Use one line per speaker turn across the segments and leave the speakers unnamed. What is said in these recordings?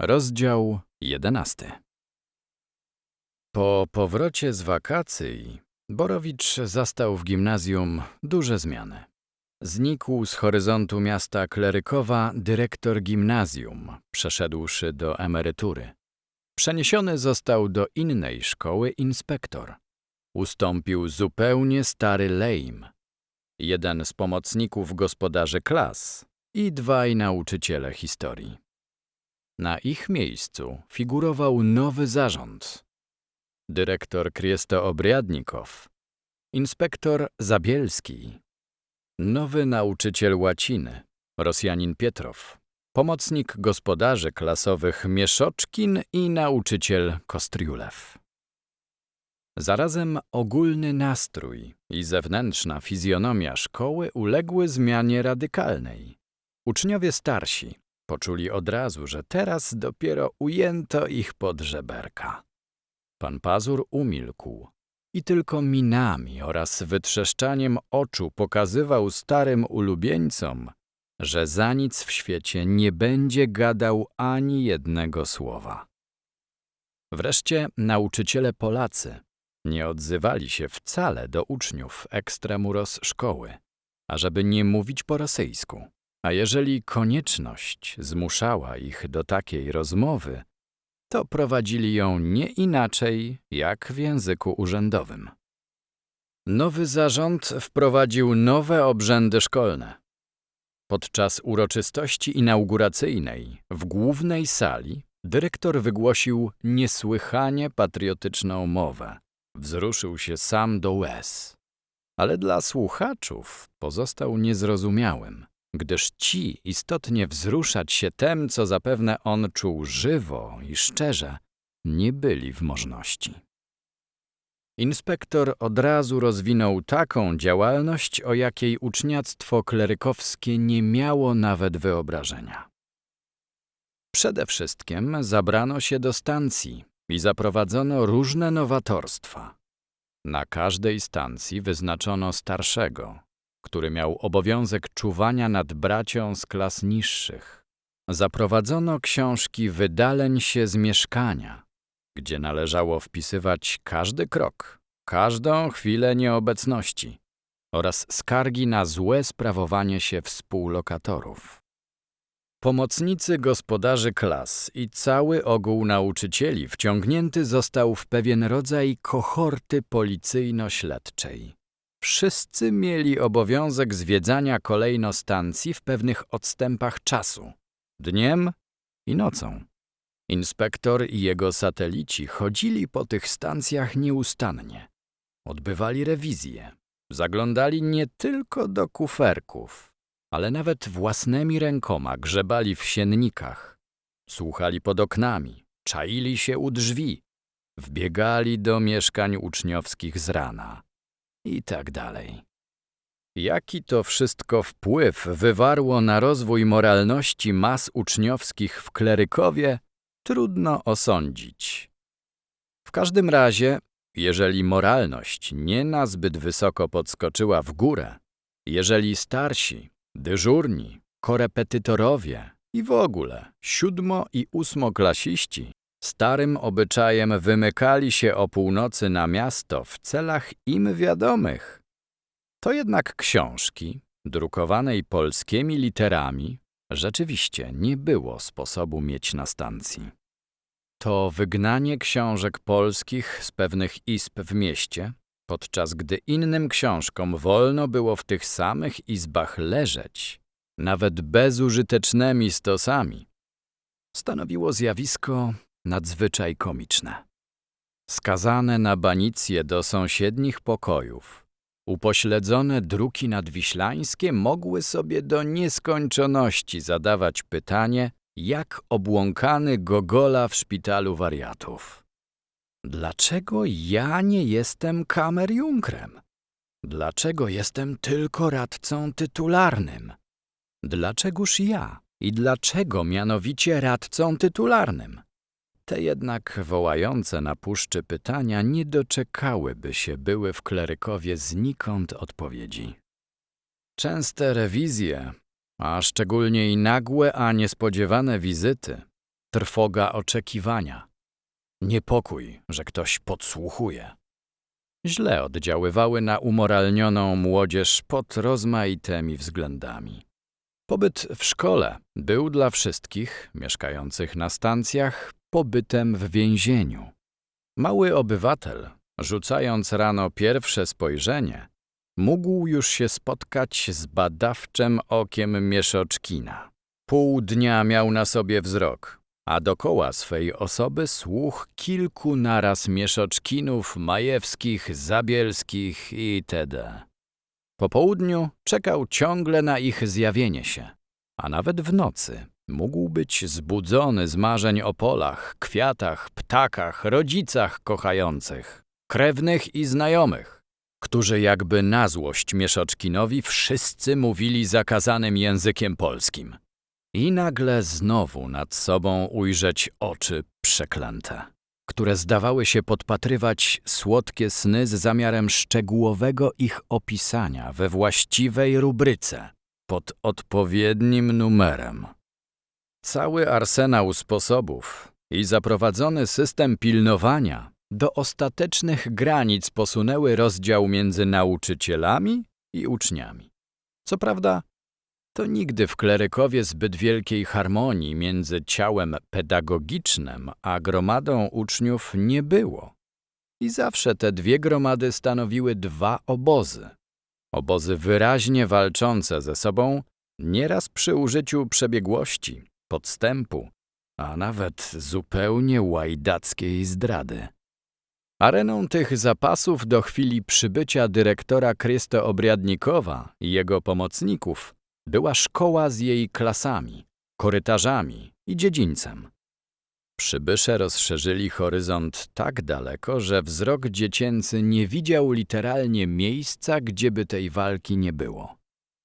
Rozdział jedenasty Po powrocie z wakacji Borowicz zastał w gimnazjum duże zmiany. Znikł z horyzontu miasta Klerykowa dyrektor gimnazjum, przeszedłszy do emerytury. Przeniesiony został do innej szkoły inspektor. Ustąpił zupełnie stary Lejm, jeden z pomocników gospodarzy klas i dwaj nauczyciele historii. Na ich miejscu figurował nowy zarząd. Dyrektor Kriesto-Obriadnikow, inspektor Zabielski, nowy nauczyciel łaciny, Rosjanin Pietrow, pomocnik gospodarzy klasowych Mieszoczkin i nauczyciel Kostriulew. Zarazem ogólny nastrój i zewnętrzna fizjonomia szkoły uległy zmianie radykalnej. Uczniowie starsi poczuli od razu, że teraz dopiero ujęto ich pod żeberka. Pan Pazur umilkł i tylko minami oraz wytrzeszczaniem oczu pokazywał starym ulubieńcom, że za nic w świecie nie będzie gadał ani jednego słowa. Wreszcie nauczyciele Polacy nie odzywali się wcale do uczniów ekstramuros szkoły, ażeby nie mówić po rosyjsku. A jeżeli konieczność zmuszała ich do takiej rozmowy, to prowadzili ją nie inaczej jak w języku urzędowym. Nowy zarząd wprowadził nowe obrzędy szkolne. Podczas uroczystości inauguracyjnej w głównej sali dyrektor wygłosił niesłychanie patriotyczną mowę. Wzruszył się sam do łez, ale dla słuchaczów pozostał niezrozumiałym, gdyż ci istotnie wzruszać się tem, co zapewne on czuł żywo i szczerze, nie byli w możności. Inspektor od razu rozwinął taką działalność, o jakiej uczniactwo klerykowskie nie miało nawet wyobrażenia. Przede wszystkim zabrano się do stacji i zaprowadzono różne nowatorstwa. Na każdej stacji wyznaczono starszego, który miał obowiązek czuwania nad bracią z klas niższych. Zaprowadzono książki wydaleń się z mieszkania, gdzie należało wpisywać każdy krok, każdą chwilę nieobecności oraz skargi na złe sprawowanie się współlokatorów. Pomocnicy gospodarzy klas i cały ogół nauczycieli wciągnięty został w pewien rodzaj kohorty policyjno-śledczej. Wszyscy mieli obowiązek zwiedzania kolejno stacji w pewnych odstępach czasu, dniem i nocą. Inspektor i jego satelici chodzili po tych stacjach nieustannie. Odbywali rewizje, zaglądali nie tylko do kuferków, ale nawet własnymi rękoma grzebali w siennikach, słuchali pod oknami, czaili się u drzwi, wbiegali do mieszkań uczniowskich z rana i tak dalej. Jaki to wszystko wpływ wywarło na rozwój moralności mas uczniowskich w Klerykowie, trudno osądzić. W każdym razie, jeżeli moralność nie nazbyt wysoko podskoczyła w górę, jeżeli starsi, dyżurni, korepetytorowie i w ogóle siódmo- i ósmoklasiści starym obyczajem wymykali się o północy na miasto w celach im wiadomych. To jednak książki, drukowanej polskimi literami, rzeczywiście nie było sposobu mieć na stacji. To wygnanie książek polskich z pewnych izb w mieście, podczas gdy innym książkom wolno było w tych samych izbach leżeć, nawet bezużytecznymi stosami, stanowiło zjawisko nadzwyczaj komiczne. Skazane na banicję do sąsiednich pokojów, upośledzone druki nadwiślańskie mogły sobie do nieskończoności zadawać pytanie, jak obłąkany Gogola w szpitalu wariatów. Dlaczego ja nie jestem kamerjunkrem? Dlaczego jestem tylko radcą tytularnym? Dlaczegoż ja i dlaczego mianowicie radcą tytularnym? Te jednak wołające na puszczy pytania nie doczekałyby się były w klerykowie znikąd odpowiedzi. Częste rewizje, a szczególnie i nagłe, a niespodziewane wizyty, trwoga oczekiwania, niepokój, że ktoś podsłuchuje. Źle oddziaływały na umoralnioną młodzież pod rozmaitymi względami. Pobyt w szkole był dla wszystkich mieszkających na stacjach pobytem w więzieniu. Mały obywatel, rzucając rano pierwsze spojrzenie, mógł już się spotkać z badawczym okiem Mieszoczkina. Pół dnia miał na sobie wzrok, a dokoła swej osoby słuch kilku naraz Mieszoczkinów, Majewskich, Zabielskich itd. Po południu czekał ciągle na ich zjawienie się, a nawet w nocy mógł być zbudzony z marzeń o polach, kwiatach, ptakach, rodzicach kochających, krewnych i znajomych, którzy jakby na złość Mieszoczkinowi wszyscy mówili zakazanym językiem polskim. I nagle znowu nad sobą ujrzeć oczy przeklęte, które zdawały się podpatrywać słodkie sny z zamiarem szczegółowego ich opisania we właściwej rubryce, pod odpowiednim numerem. Cały arsenał sposobów i zaprowadzony system pilnowania do ostatecznych granic posunęły rozdział między nauczycielami i uczniami. Co prawda, to nigdy w klerykowie zbyt wielkiej harmonii między ciałem pedagogicznym a gromadą uczniów nie było. I zawsze te dwie gromady stanowiły dwa obozy. Obozy wyraźnie walczące ze sobą, nieraz przy użyciu przebiegłości, podstępu, a nawet zupełnie łajdackiej zdrady. Areną tych zapasów do chwili przybycia dyrektora Krysto Obriadnikowa i jego pomocników była szkoła z jej klasami, korytarzami i dziedzińcem. Przybysze rozszerzyli horyzont tak daleko, że wzrok dziecięcy nie widział literalnie miejsca, gdzieby tej walki nie było.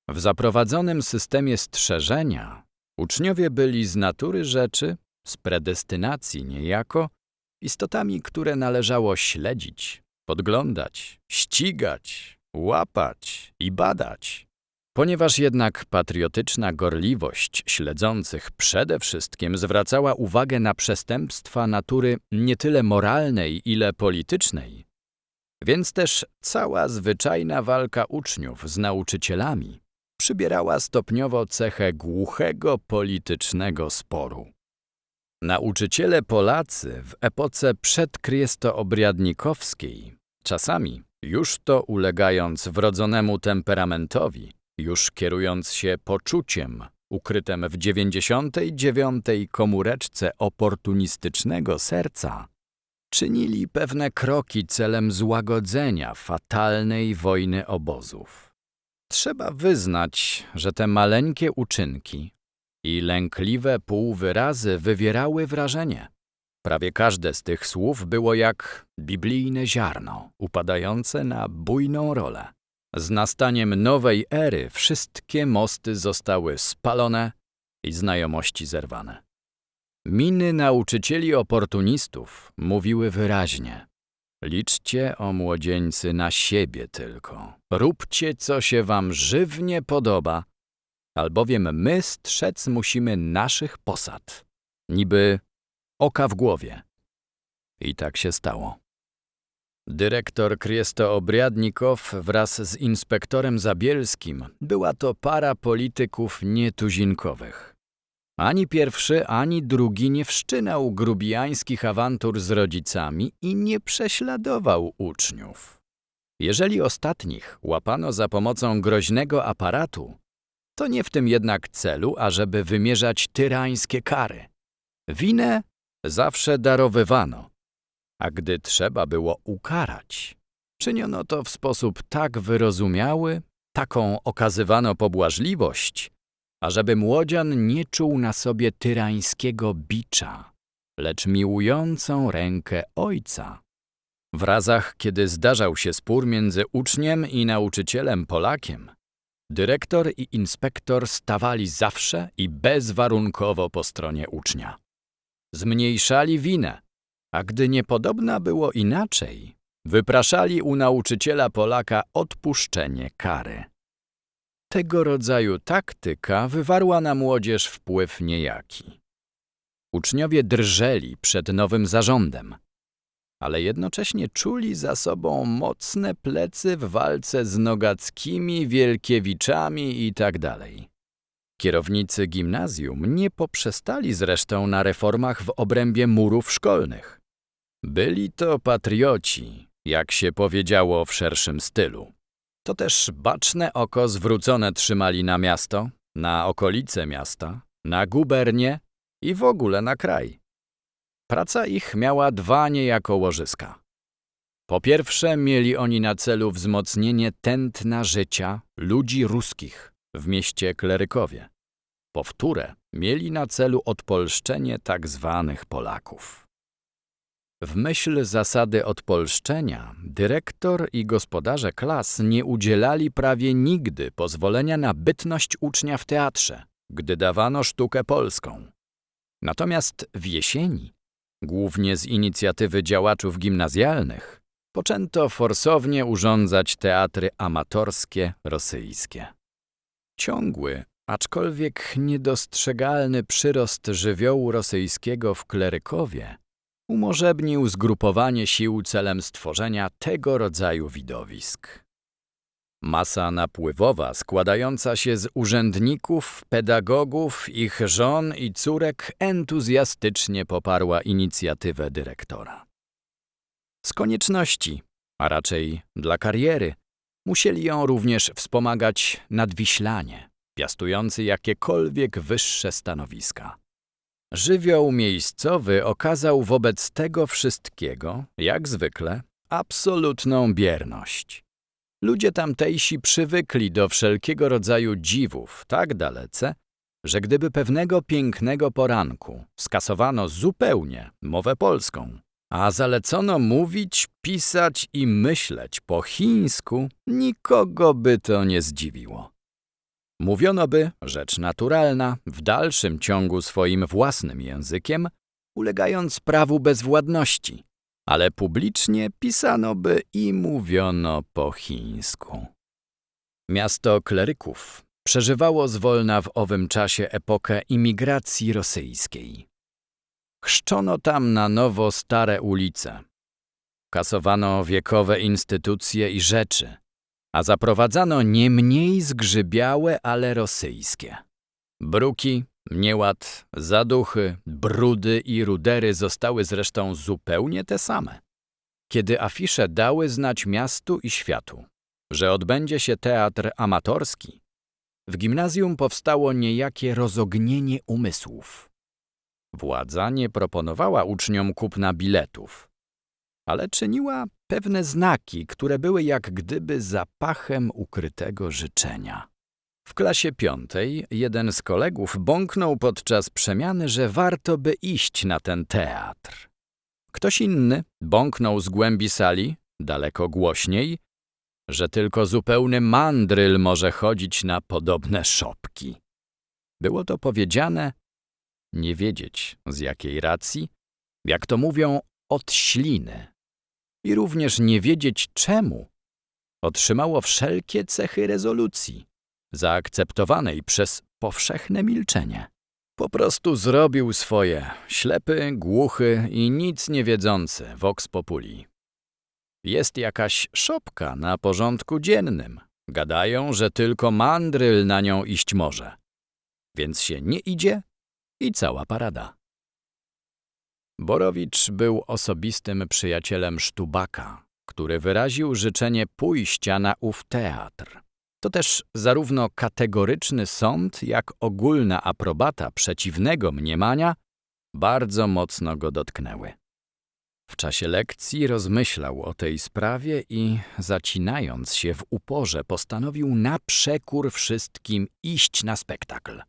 W zaprowadzonym systemie strzeżenia uczniowie byli z natury rzeczy, z predestynacji niejako, istotami, które należało śledzić, podglądać, ścigać, łapać i badać. Ponieważ jednak patriotyczna gorliwość śledzących przede wszystkim zwracała uwagę na przestępstwa natury nie tyle moralnej, ile politycznej, więc też cała zwyczajna walka uczniów z nauczycielami przybierała stopniowo cechę głuchego politycznego sporu. Nauczyciele Polacy w epoce przedkriesto-obriadnikowskiej, czasami już to ulegając wrodzonemu temperamentowi, już kierując się poczuciem ukrytem w 99 komóreczce oportunistycznego serca, czynili pewne kroki celem złagodzenia fatalnej wojny obozów. Trzeba wyznać, że te maleńkie uczynki i lękliwe półwyrazy wywierały wrażenie. Prawie każde z tych słów było jak biblijne ziarno, upadające na bujną rolę. Z nastaniem nowej ery wszystkie mosty zostały spalone i znajomości zerwane. Miny nauczycieli oportunistów mówiły wyraźnie: Liczcie o młodzieńcy na siebie tylko. Róbcie, co się wam żywnie podoba, albowiem my strzec musimy naszych posad, niby oka w głowie. I tak się stało. Dyrektor Kriesto-Obriadnikow wraz z inspektorem Zabielskim była to para polityków nietuzinkowych. Ani pierwszy, ani drugi nie wszczynał grubijańskich awantur z rodzicami i nie prześladował uczniów. Jeżeli ostatnich łapano za pomocą groźnego aparatu, to nie w tym jednak celu, ażeby wymierzać tyrańskie kary. Winę zawsze darowywano, a gdy trzeba było ukarać, czyniono to w sposób tak wyrozumiały, taką okazywano pobłażliwość, ażeby młodzian nie czuł na sobie tyrańskiego bicza, lecz miłującą rękę ojca. W razach, kiedy zdarzał się spór między uczniem i nauczycielem Polakiem, dyrektor i inspektor stawali zawsze i bezwarunkowo po stronie ucznia. Zmniejszali winę, a gdy niepodobna było inaczej, wypraszali u nauczyciela Polaka odpuszczenie kary. Tego rodzaju taktyka wywarła na młodzież wpływ niejaki. Uczniowie drżeli przed nowym zarządem, ale jednocześnie czuli za sobą mocne plecy w walce z Nogackimi, Wielkiewiczami itd. Kierownicy gimnazjum nie poprzestali zresztą na reformach w obrębie murów szkolnych. Byli to patrioci, jak się powiedziało w szerszym stylu. To też baczne oko zwrócone trzymali na miasto, na okolice miasta, na gubernię i w ogóle na kraj. Praca ich miała dwa niejako łożyska. Po pierwsze mieli oni na celu wzmocnienie tętna życia ludzi ruskich w mieście Klerykowie. Po wtóre mieli na celu odpolszczenie tak zwanych Polaków. W myśl zasady odpolszczenia dyrektor i gospodarze klas nie udzielali prawie nigdy pozwolenia na bytność ucznia w teatrze, gdy dawano sztukę polską. Natomiast w jesieni, głównie z inicjatywy działaczów gimnazjalnych, poczęto forsownie urządzać teatry amatorskie rosyjskie. Ciągły, aczkolwiek niedostrzegalny przyrost żywiołu rosyjskiego w Klerykowie umożebnił zgrupowanie sił celem stworzenia tego rodzaju widowisk. Masa napływowa składająca się z urzędników, pedagogów, ich żon i córek entuzjastycznie poparła inicjatywę dyrektora. Z konieczności, a raczej dla kariery, musieli ją również wspomagać nadwiślanie, piastujący jakiekolwiek wyższe stanowiska. Żywioł miejscowy okazał wobec tego wszystkiego, jak zwykle, absolutną bierność. Ludzie tamtejsi przywykli do wszelkiego rodzaju dziwów tak dalece, że gdyby pewnego pięknego poranku skasowano zupełnie mowę polską, a zalecono mówić, pisać i myśleć po chińsku, nikogo by to nie zdziwiło. Mówiono by, rzecz naturalna, w dalszym ciągu swoim własnym językiem, ulegając prawu bezwładności, ale publicznie pisano by i mówiono po chińsku. Miasto kleryków przeżywało zwolna w owym czasie epokę imigracji rosyjskiej. Chrzczono tam na nowo stare ulice. Kasowano wiekowe instytucje i rzeczy, a zaprowadzano nie mniej zgrzybiałe, ale rosyjskie. Bruki, nieład, zaduchy, brudy i rudery zostały zresztą zupełnie te same. Kiedy afisze dały znać miastu i światu, że odbędzie się teatr amatorski, w gimnazjum powstało niejakie rozognienie umysłów. Władza nie proponowała uczniom kupna biletów, ale czyniła pewne znaki, które były jak gdyby zapachem ukrytego życzenia. W klasie piątej jeden z kolegów bąknął podczas przemiany, że warto by iść na ten teatr. Ktoś inny bąknął z głębi sali, daleko głośniej, że tylko zupełny mandryl może chodzić na podobne szopki. Było to powiedziane, nie wiedzieć z jakiej racji, jak to mówią, od śliny i również nie wiedzieć czemu, otrzymało wszelkie cechy rezolucji, zaakceptowanej przez powszechne milczenie. Po prostu zrobił swoje, ślepy, głuchy i nic nie wiedzący vox populi. Jest jakaś szopka na porządku dziennym. Gadają, że tylko mandryl na nią iść może. Więc się nie idzie i cała parada. Borowicz był osobistym przyjacielem Sztubaka, który wyraził życzenie pójścia na ów teatr. To też zarówno kategoryczny sąd, jak ogólna aprobata przeciwnego mniemania bardzo mocno go dotknęły. W czasie lekcji rozmyślał o tej sprawie i, zacinając się w uporze, postanowił na przekór wszystkim iść na spektakl.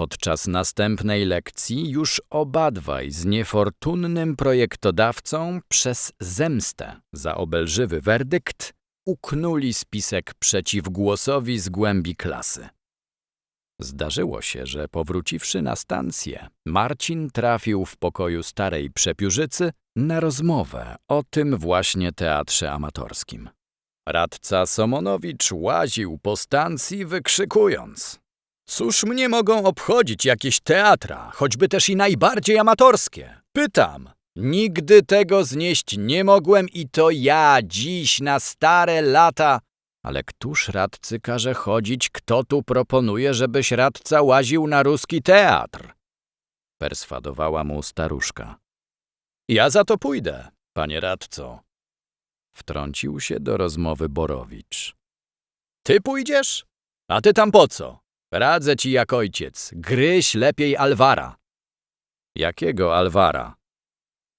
Podczas następnej lekcji już obadwaj z niefortunnym projektodawcą przez zemstę za obelżywy werdykt uknuli spisek przeciwgłosowi z głębi klasy. Zdarzyło się, że powróciwszy na stację, Marcin trafił w pokoju starej przepiórzycy na rozmowę o tym właśnie teatrze amatorskim. Radca Somonowicz łaził po stacji wykrzykując Cóż mnie mogą obchodzić jakieś teatra, choćby też i najbardziej amatorskie? Pytam. Nigdy tego znieść nie mogłem i to ja dziś na stare lata. Ale któż radcy każe chodzić, kto tu proponuje, żebyś radca łaził na ruski teatr? Perswadowała mu staruszka. Ja za to pójdę, panie radco. Wtrącił się do rozmowy Borowicz. Ty pójdziesz? A ty tam po co? Radzę ci jak ojciec, gryź lepiej Alwara. Jakiego Alwara?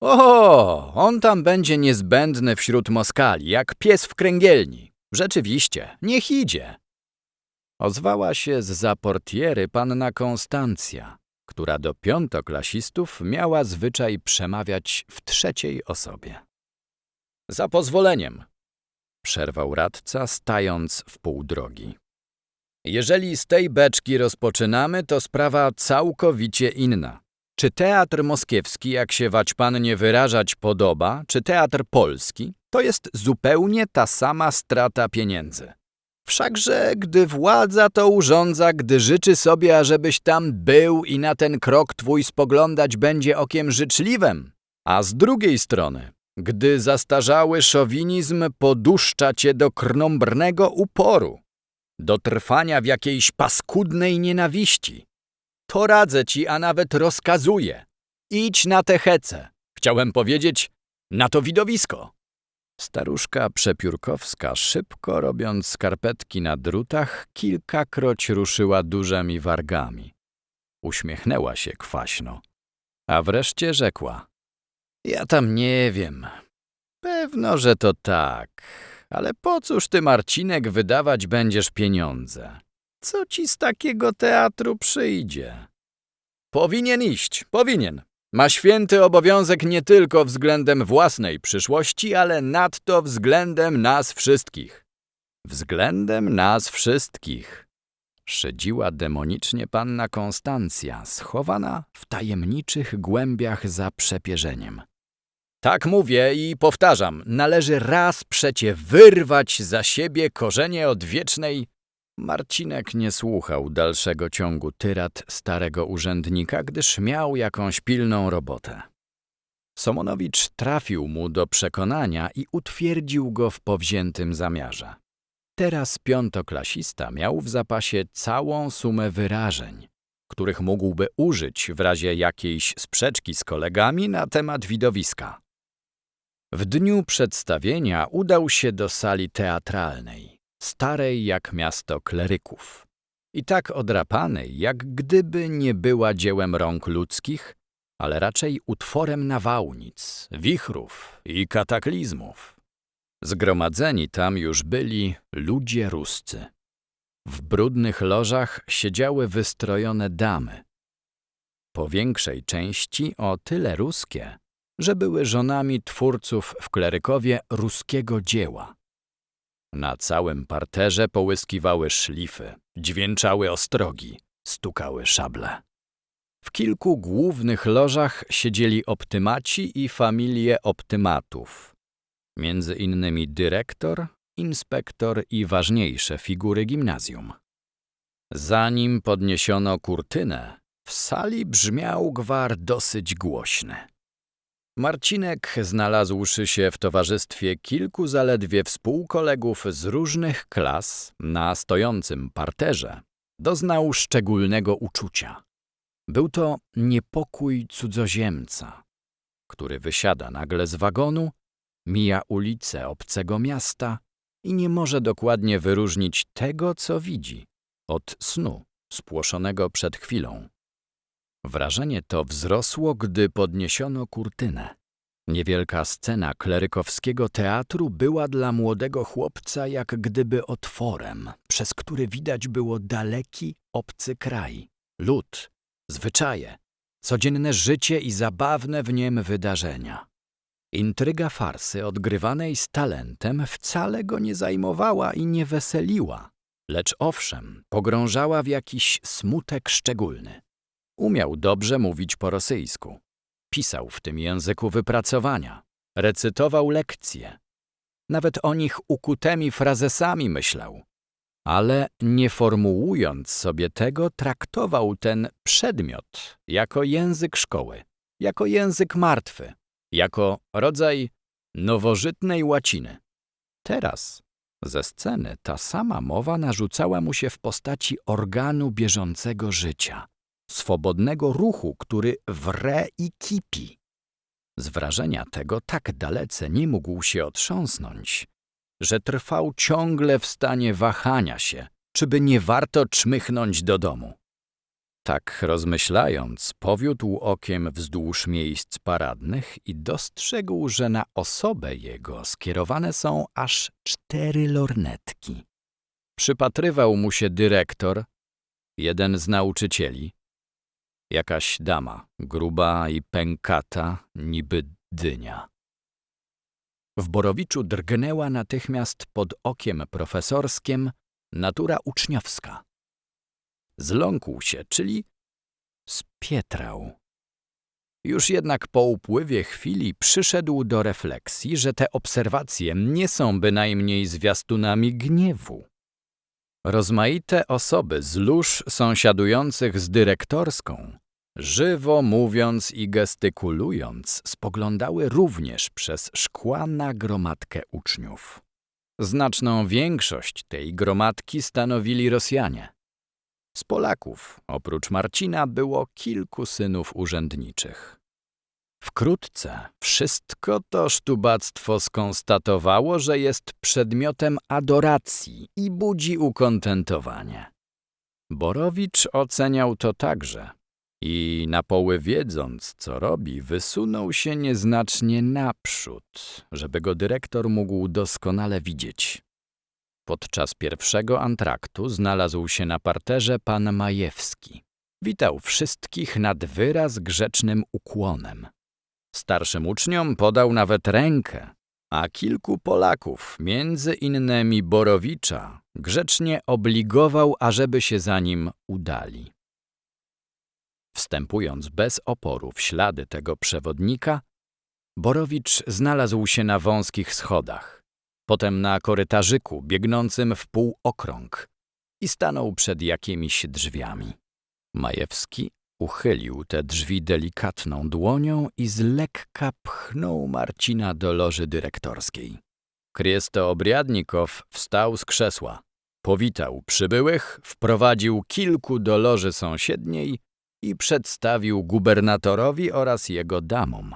O, on tam będzie niezbędny wśród Moskali, jak pies w kręgielni. Rzeczywiście, niech idzie. Ozwała się z za portiery panna Konstancja, która do piątoklasistów miała zwyczaj przemawiać w trzeciej osobie. Za pozwoleniem, przerwał radca, stając w pół drogi. Jeżeli z tej beczki rozpoczynamy, to sprawa całkowicie inna. Czy teatr moskiewski, jak się waćpannie wyrażać podoba, czy teatr polski, to jest zupełnie ta sama strata pieniędzy. Wszakże, gdy władza to urządza, gdy życzy sobie, ażebyś tam był i na ten krok twój spoglądać będzie okiem życzliwym, a z drugiej strony, gdy zastarzały szowinizm poduszcza cię do krnąbrnego uporu, do trwania w jakiejś paskudnej nienawiści, to radzę ci, a nawet rozkazuję. Idź na te hece. Chciałem powiedzieć, na to widowisko. Staruszka przepiórkowska, szybko robiąc skarpetki na drutach, kilkakroć ruszyła dużymi wargami. Uśmiechnęła się kwaśno, a wreszcie rzekła. Ja tam nie wiem. Pewno, że to tak. Ale po cóż ty, Marcinek, wydawać będziesz pieniądze? Co ci z takiego teatru przyjdzie? Powinien iść, powinien. Ma święty obowiązek nie tylko względem własnej przyszłości, ale nadto względem nas wszystkich. Względem nas wszystkich. Szydziła demonicznie panna Konstancja, schowana w tajemniczych głębiach za przepierzeniem. Tak mówię i powtarzam, należy raz przecie wyrwać za siebie korzenie odwiecznej Marcinek nie słuchał dalszego ciągu tyrad starego urzędnika, gdyż miał jakąś pilną robotę. Somonowicz trafił mu do przekonania i utwierdził go w powziętym zamiarze. Teraz piątoklasista miał w zapasie całą sumę wyrażeń, których mógłby użyć w razie jakiejś sprzeczki z kolegami na temat widowiska. W dniu przedstawienia udał się do sali teatralnej starej jak miasto kleryków. I tak odrapanej, jak gdyby nie była dziełem rąk ludzkich, ale raczej utworem nawałnic, wichrów i kataklizmów. Zgromadzeni tam już byli ludzie ruscy. W brudnych lożach siedziały wystrojone damy. Po większej części o tyle ruskie, że były żonami twórców w klerykowie ruskiego dzieła. Na całym parterze połyskiwały szlify, dźwięczały ostrogi, stukały szable. W kilku głównych lożach siedzieli optymaci i familie optymatów, między innymi dyrektor, inspektor i ważniejsze figury gimnazjum. Zanim podniesiono kurtynę, w sali brzmiał gwar dosyć głośny. Marcinek, znalazłszy się w towarzystwie kilku zaledwie współkolegów z różnych klas na stojącym parterze, doznał szczególnego uczucia. Był to niepokój cudzoziemca, który wysiada nagle z wagonu, mija ulicę obcego miasta i nie może dokładnie wyróżnić tego, co widzi, od snu spłoszonego przed chwilą. Wrażenie to wzrosło, gdy podniesiono kurtynę. Niewielka scena klerykowskiego teatru była dla młodego chłopca jak gdyby otworem, przez który widać było daleki, obcy kraj, lud, zwyczaje, codzienne życie i zabawne w nim wydarzenia. Intryga farsy odgrywanej z talentem wcale go nie zajmowała i nie weseliła, lecz owszem, pogrążała w jakiś smutek szczególny. Umiał dobrze mówić po rosyjsku. Pisał w tym języku wypracowania, recytował lekcje. Nawet o nich ukutymi frazesami myślał. ale nie formułując sobie tego, traktował ten przedmiot jako język szkoły, jako język martwy, jako rodzaj nowożytnej łaciny. Teraz ze sceny ta sama mowa narzucała mu się w postaci organu bieżącego życia, swobodnego ruchu, który wre i kipi. Z wrażenia tego tak dalece nie mógł się otrząsnąć, że trwał ciągle w stanie wahania się, czy by nie warto czmychnąć do domu. Tak rozmyślając, powiódł okiem wzdłuż miejsc paradnych i dostrzegł, że na osobę jego skierowane są aż cztery lornetki. Przypatrywał mu się dyrektor, jeden z nauczycieli, jakaś dama, gruba i pękata, niby dynia. W Borowiczu drgnęła natychmiast pod okiem profesorskiem natura uczniowska. Zląkł się, czyli spietrał. Już jednak po upływie chwili przyszedł do refleksji, że te obserwacje nie są bynajmniej zwiastunami gniewu. Rozmaite osoby z lóż sąsiadujących z dyrektorską, żywo mówiąc i gestykulując, spoglądały również przez szkła na gromadkę uczniów. Znaczną większość tej gromadki stanowili Rosjanie. Z Polaków, oprócz Marcina, było kilku synów urzędniczych. Wkrótce wszystko to sztubactwo skonstatowało, że jest przedmiotem adoracji i budzi ukontentowanie. Borowicz oceniał to także i na poły wiedząc, co robi, wysunął się nieznacznie naprzód, żeby go dyrektor mógł doskonale widzieć. Podczas pierwszego antraktu znalazł się na parterze pan Majewski. Witał wszystkich nad wyraz grzecznym ukłonem. Starszym uczniom podał nawet rękę, a kilku Polaków, między innymi Borowicza, grzecznie obligował, ażeby się za nim udali. Wstępując bez oporu w ślady tego przewodnika, Borowicz znalazł się na wąskich schodach, potem na korytarzyku biegnącym w półokrąg i stanął przed jakimiś drzwiami. Majewski uchylił te drzwi delikatną dłonią i z lekka pchnął Marcina do loży dyrektorskiej. Kriesto Obriadnikow wstał z krzesła, powitał przybyłych, wprowadził kilku do loży sąsiedniej i przedstawił gubernatorowi oraz jego damom.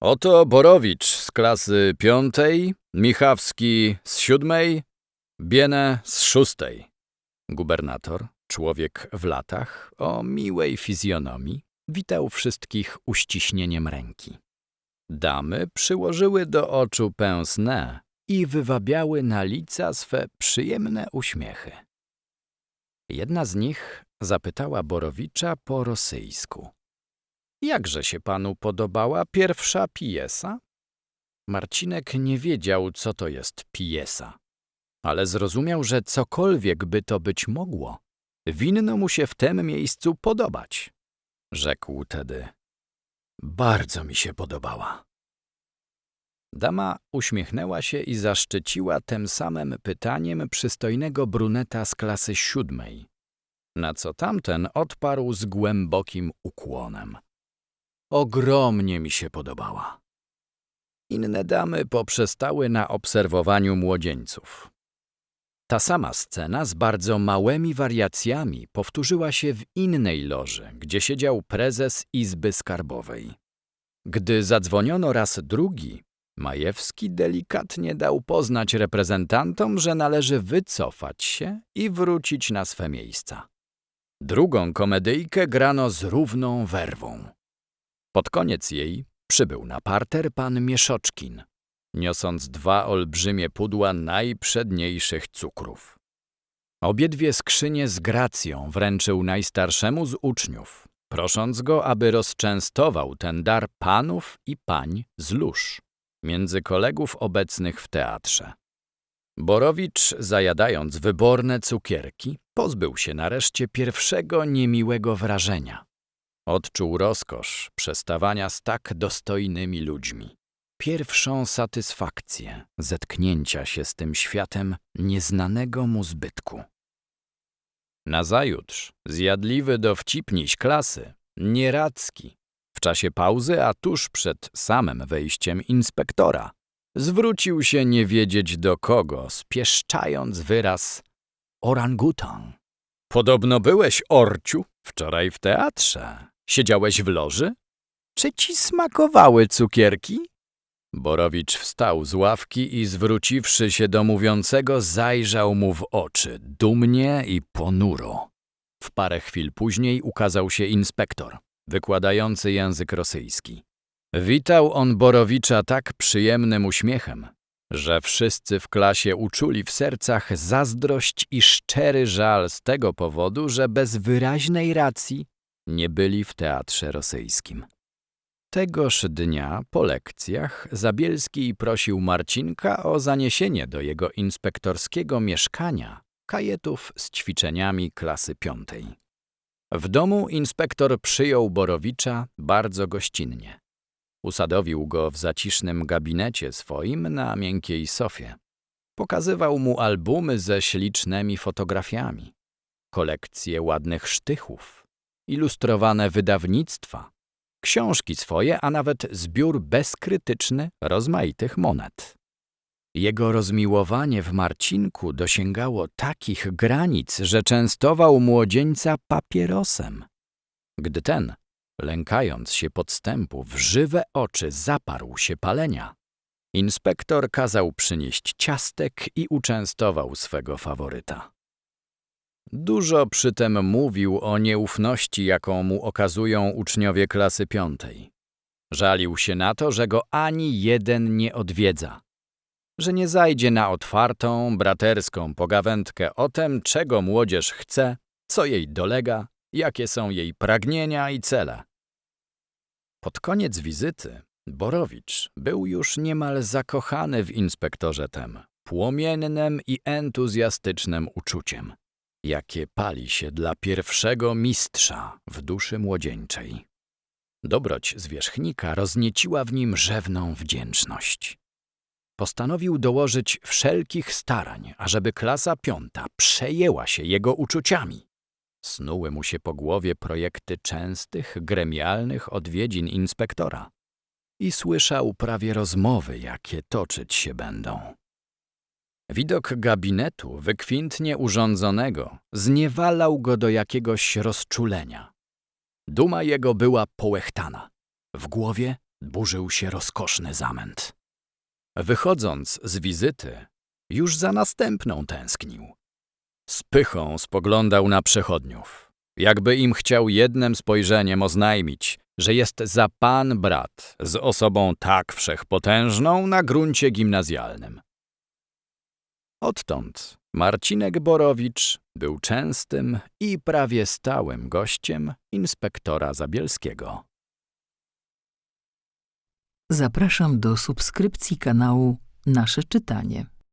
Oto Borowicz z klasy piątej, Michawski z siódmej, Biene z szóstej. Gubernator, człowiek w latach, o miłej fizjonomii, witał wszystkich uściśnieniem ręki. Damy przyłożyły do oczu pensne i wywabiały na lica swe przyjemne uśmiechy. Jedna z nich zapytała Borowicza po rosyjsku. Jakże się panu podobała pierwsza piesa? Marcinek nie wiedział, co to jest piesa, ale zrozumiał, że cokolwiek by to być mogło, winno mu się w tym miejscu podobać. Rzekł tedy. Bardzo mi się podobała. Dama uśmiechnęła się i zaszczyciła tym samym pytaniem przystojnego bruneta z klasy siódmej, na co tamten odparł z głębokim ukłonem. Ogromnie mi się podobała. Inne damy poprzestały na obserwowaniu młodzieńców. Ta sama scena z bardzo małymi wariacjami powtórzyła się w innej loży, gdzie siedział prezes Izby Skarbowej. Gdy zadzwoniono raz drugi, Majewski delikatnie dał poznać reprezentantom, że należy wycofać się i wrócić na swe miejsca. Drugą komedyjkę grano z równą werwą. Pod koniec jej przybył na parter pan Mieszoczkin, niosąc dwa olbrzymie pudła najprzedniejszych cukrów. Obiedwie skrzynie z gracją wręczył najstarszemu z uczniów, prosząc go, aby rozczęstował ten dar panów i pań z lóż, między kolegów obecnych w teatrze. Borowicz, zajadając wyborne cukierki, pozbył się nareszcie pierwszego niemiłego wrażenia. Odczuł rozkosz przestawania z tak dostojnymi ludźmi. pierwszą satysfakcję zetknięcia się z tym światem nieznanego mu zbytku. Nazajutrz zjadliwy dowcipniś klasy, nieradzki, w czasie pauzy, a tuż przed samym wejściem inspektora, zwrócił się nie wiedzieć do kogo, spieszczając wyraz orangutan. Podobno byłeś, Orciu, wczoraj w teatrze. Siedziałeś w loży? Czy ci smakowały cukierki? Borowicz wstał z ławki i zwróciwszy się do mówiącego, zajrzał mu w oczy, dumnie i ponuro. W parę chwil później ukazał się inspektor, wykładający język rosyjski. Witał on Borowicza tak przyjemnym uśmiechem, że wszyscy w klasie uczuli w sercach zazdrość i szczery żal z tego powodu, że bez wyraźnej racji nie byli w teatrze rosyjskim. Tegoż dnia po lekcjach Zabielski prosił Marcinka o zaniesienie do jego inspektorskiego mieszkania kajetów z ćwiczeniami klasy piątej. W domu inspektor przyjął Borowicza bardzo gościnnie. Usadowił go w zacisznym gabinecie swoim na miękkiej sofie. Pokazywał mu albumy ze ślicznymi fotografiami, kolekcje ładnych sztychów, ilustrowane wydawnictwa, książki swoje, a nawet zbiór bezkrytyczny rozmaitych monet. Jego rozmiłowanie w Marcinku dosięgało takich granic, że częstował młodzieńca papierosem. Gdy ten, lękając się podstępu, w żywe oczy zaparł się palenia, inspektor kazał przynieść ciastek i uczęstował swego faworyta. Dużo przytem mówił o nieufności, jaką mu okazują uczniowie klasy piątej. Żalił się na to, że go ani jeden nie odwiedza, że nie zajdzie na otwartą, braterską pogawędkę o tem, czego młodzież chce, co jej dolega, jakie są jej pragnienia i cele. Pod koniec wizyty Borowicz był już niemal zakochany w inspektorze tem, płomiennym i entuzjastycznym uczuciem jakie pali się dla pierwszego mistrza w duszy młodzieńczej. Dobroć zwierzchnika roznieciła w nim rzewną wdzięczność. Postanowił dołożyć wszelkich starań, ażeby klasa piąta przejęła się jego uczuciami. Snuły mu się po głowie projekty częstych, gremialnych odwiedzin inspektora i słyszał prawie rozmowy, jakie toczyć się będą. Widok gabinetu wykwintnie urządzonego zniewalał go do jakiegoś rozczulenia. Duma jego była połechtana. W głowie burzył się rozkoszny zamęt. Wychodząc z wizyty, już za następną tęsknił. Z pychą spoglądał na przechodniów, jakby im chciał jednym spojrzeniem oznajmić, że jest za pan brat z osobą tak wszechpotężną na gruncie gimnazjalnym. Odtąd Marcinek Borowicz był częstym i prawie stałym gościem inspektora Zabielskiego.
Zapraszam do subskrypcji kanału Nasze Czytanie.